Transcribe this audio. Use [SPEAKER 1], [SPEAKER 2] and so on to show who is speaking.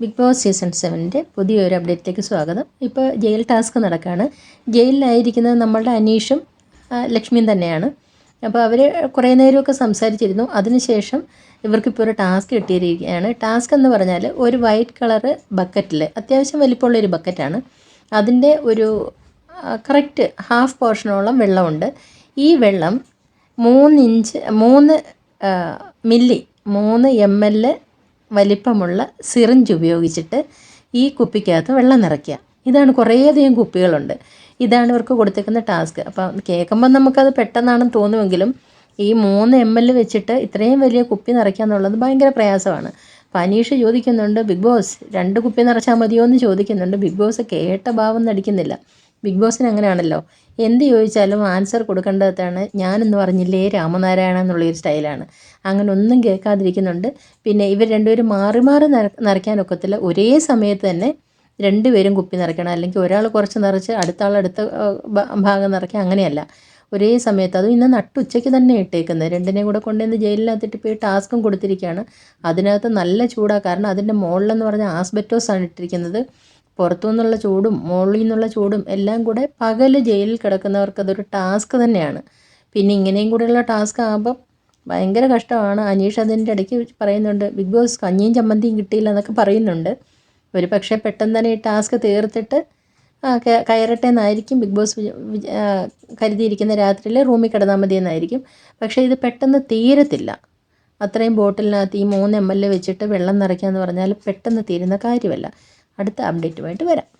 [SPEAKER 1] Big boss season സെവന്റെ പുതിയൊരു അപ്ഡേറ്റിലേക്ക് സ്വാഗതം. ഇപ്പോൾ ജയിൽ ടാസ്ക് നടക്കുകയാണ് ജയിലിലായിരിക്കുന്നത് നമ്മളുടെ അനീഷും ലക്ഷ്മിയും തന്നെയാണ്. അപ്പോൾ അവർ കുറേ നേരമൊക്കെ സംസാരിച്ചിരുന്നു. അതിനുശേഷം ഇവർക്കിപ്പോൾ ഒരു ടാസ്ക് കിട്ടിയിരിക്കുകയാണ്. ടാസ്ക് എന്ന് പറഞ്ഞാൽ ഒരു വൈറ്റ് കളർ ബക്കറ്റിൽ അത്യാവശ്യം വലിപ്പമുള്ളൊരു ബക്കറ്റാണ് അതിന്റെ ഒരു കറക്റ്റ് ഹാഫ് പോർഷനോളം വെള്ളമുണ്ട്. ഈ വെള്ളം മൂന്ന് ഇഞ്ച് മൂന്ന് മില്ലി മൂന്ന് എം എൽ വലിപ്പമുള്ള സിറിഞ്ച് ഉപയോഗിച്ചിട്ട് ഈ കുപ്പിക്കകത്ത് വെള്ളം നിറയ്ക്കുക. ഇതാണ് കുറേയധികം കുപ്പികളുണ്ട്. ഇതാണ് ഇവർക്ക് കൊടുത്തേക്കുന്ന ടാസ്ക്. അപ്പം കേൾക്കുമ്പോൾ നമുക്കത് പെട്ടെന്നാണെന്ന് തോന്നുമെങ്കിലും ഈ മൂന്ന് എം എൽ വെച്ചിട്ട് ഇത്രയും വലിയ കുപ്പി നിറയ്ക്കുക എന്നുള്ളത് ഭയങ്കര പ്രയാസമാണ്. അപ്പോൾ അനീഷ് ചോദിക്കുന്നുണ്ട് ബിഗ് ബോസ് രണ്ട് കുപ്പി നിറച്ചാൽ മതിയോ എന്ന് ചോദിക്കുന്നുണ്ട്. ബിഗ് ബോസ് കേട്ട ഭാവം നടിക്കുന്നില്ല. ബിഗ് ബോസിന് അങ്ങനെയാണല്ലോ. എന്ത് ചോദിച്ചാലും ആൻസർ കൊടുക്കേണ്ടതാണ്. ഞാനെന്ന് പറഞ്ഞില്ലേ രാമനാരായണ എന്നുള്ളൊരു സ്റ്റൈലാണ് അങ്ങനെ ഒന്നും കേൾക്കാതിരിക്കുന്നുണ്ട്. പിന്നെ ഇവർ രണ്ടുപേരും മാറി മാറി നിറ നിറയ്ക്കാനൊക്കത്തില്ല ഒരേ സമയത്ത് തന്നെ രണ്ടുപേരും കുപ്പി നിറയ്ക്കണം അല്ലെങ്കിൽ ഒരാൾ കുറച്ച് നിറച്ച് അടുത്ത ആൾ അടുത്ത ഭാഗം നിറയ്ക്കുക അങ്ങനെയല്ല. ഒരേ സമയത്ത് അതും ഇന്ന് നട്ടുച്ചയ്ക്ക് തന്നെ ഇട്ടേക്കുന്നത്. രണ്ടിനെയും കൂടെ കൊണ്ടുവന്ന് ജയിലിനകത്തിട്ട് പോയി ടാസ്കും കൊടുത്തിരിക്കുകയാണ്. അതിനകത്ത് നല്ല ചൂടാണ് കാരണം അതിന്റെ മുകളിലെന്ന് പറഞ്ഞാൽ ആസ്ബറ്റോസ് ആണ് ഇട്ടിരിക്കുന്നത്. പുറത്തു നിന്നുള്ള ചൂടും മുകളിൽ നിന്നുള്ള ചൂടും എല്ലാം കൂടെ പകൽ ജയിലിൽ കിടക്കുന്നവർക്ക് അതൊരു ടാസ്ക് തന്നെയാണ്. പിന്നെ ഇങ്ങനെയും കൂടെയുള്ള ടാസ്ക് ആകുമ്പം ഭയങ്കര കഷ്ടമാണ്. അനീഷ് അതിന്റെ ഇടയ്ക്ക് പറയുന്നുണ്ട് ബിഗ് ബോസ് കഞ്ഞിയും ചമ്മന്തിയും കിട്ടിയില്ല എന്നൊക്കെ പറയുന്നുണ്ട്. ഒരു പക്ഷേ പെട്ടെന്ന് തന്നെ ഈ ടാസ്ക് തീർത്തിട്ട് കയറട്ടെ എന്നായിരിക്കും ബിഗ് ബോസ് കരുതിയിരിക്കുന്ന രാത്രിയിൽ റൂമിൽ കിടന്നാൽ മതി എന്നായിരിക്കും. പക്ഷേ ഇത് പെട്ടെന്ന് തീരത്തില്ല. അത്രയും ബോട്ടിലിനകത്ത് ഈ മൂന്ന് എം എൽ എ വെച്ചിട്ട് വെള്ളം നിറയ്ക്കുക എന്ന് പറഞ്ഞാൽ പെട്ടെന്ന് തീരുന്ന കാര്യമല്ല. അടുത്ത അപ്ഡേറ്റുമായിട്ട് വരാം.